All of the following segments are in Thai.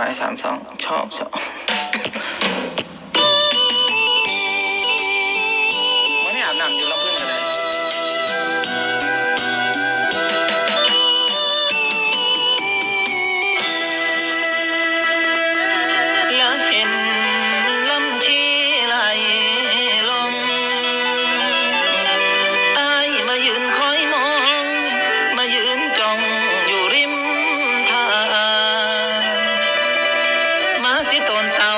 หมายสามสองชอบชอบ トンさん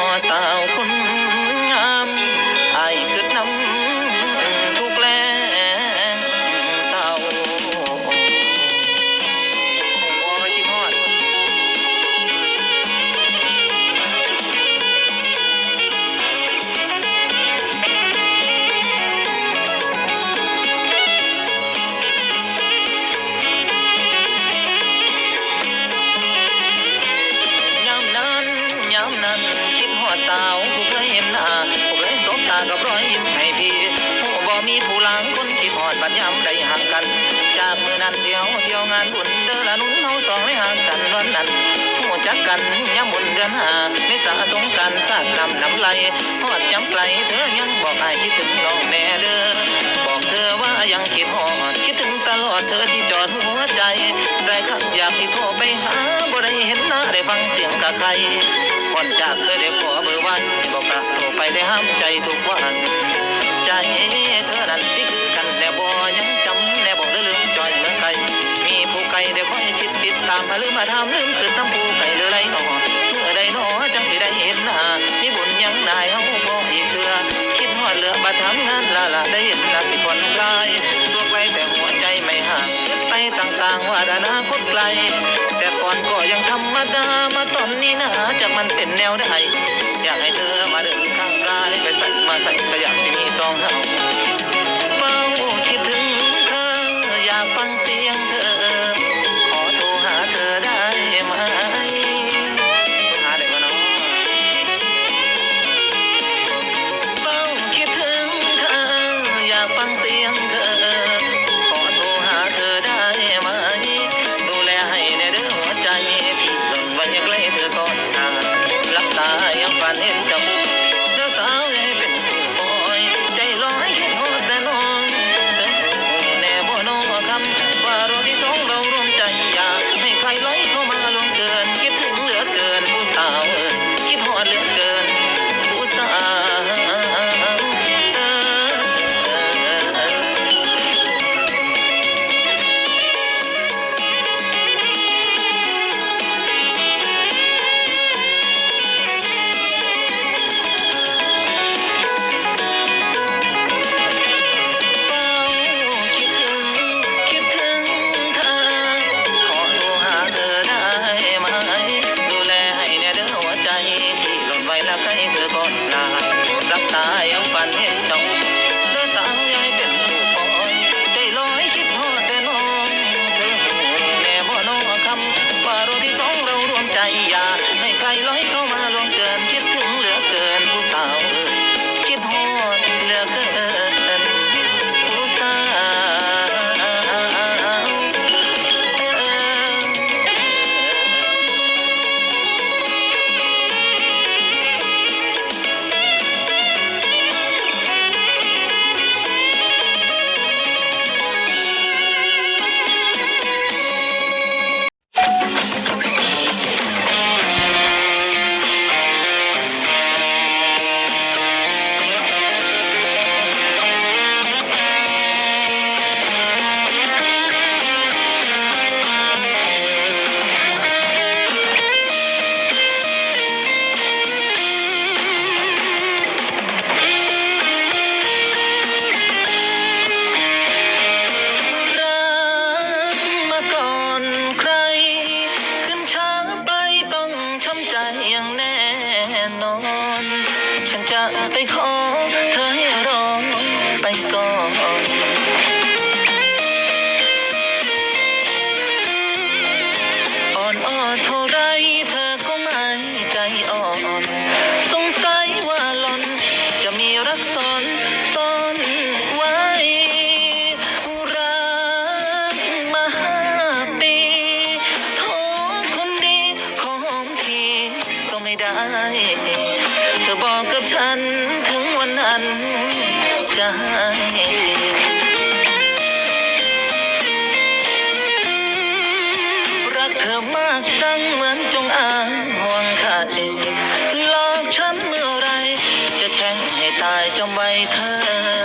no, son. งานบุญเธอละนุ่นเฮาสองไม่ห่างกันวันนั้นหูจักกันย่ำบุญเดือนหาไม่สะสมกันสาดลำน้ำไหลหอดจำไกลเธอยังบอกไอ้คิดถึงน้องแม่เด้อบอกเธอว่ายังคิดหอดคิดถึงตลอดเธอที่จอดหัวใจได้ขักอยากที่โทรไปหาบ่ได้เห็นหน้าได้ฟังเสียงกับใครก่อนจากเคยได้ขอเบอร์วันบอกกะโทรไปได้ห้ามใจทุกวัน มาลืมมาทำลืมคืนำไว้เธอ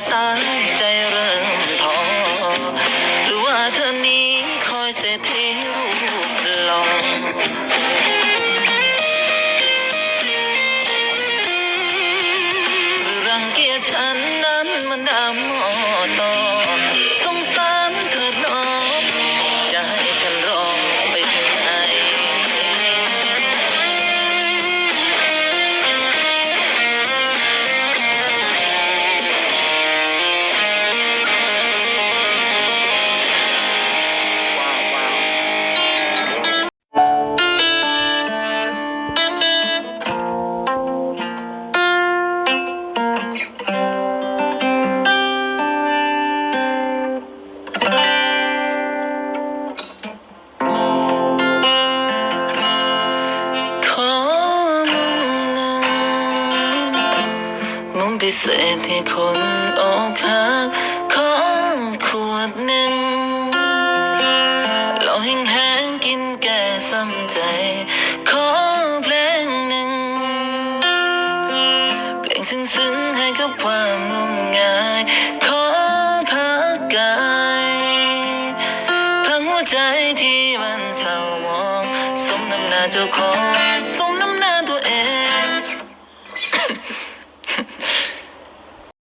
better. พิเศษที่คนออกคัก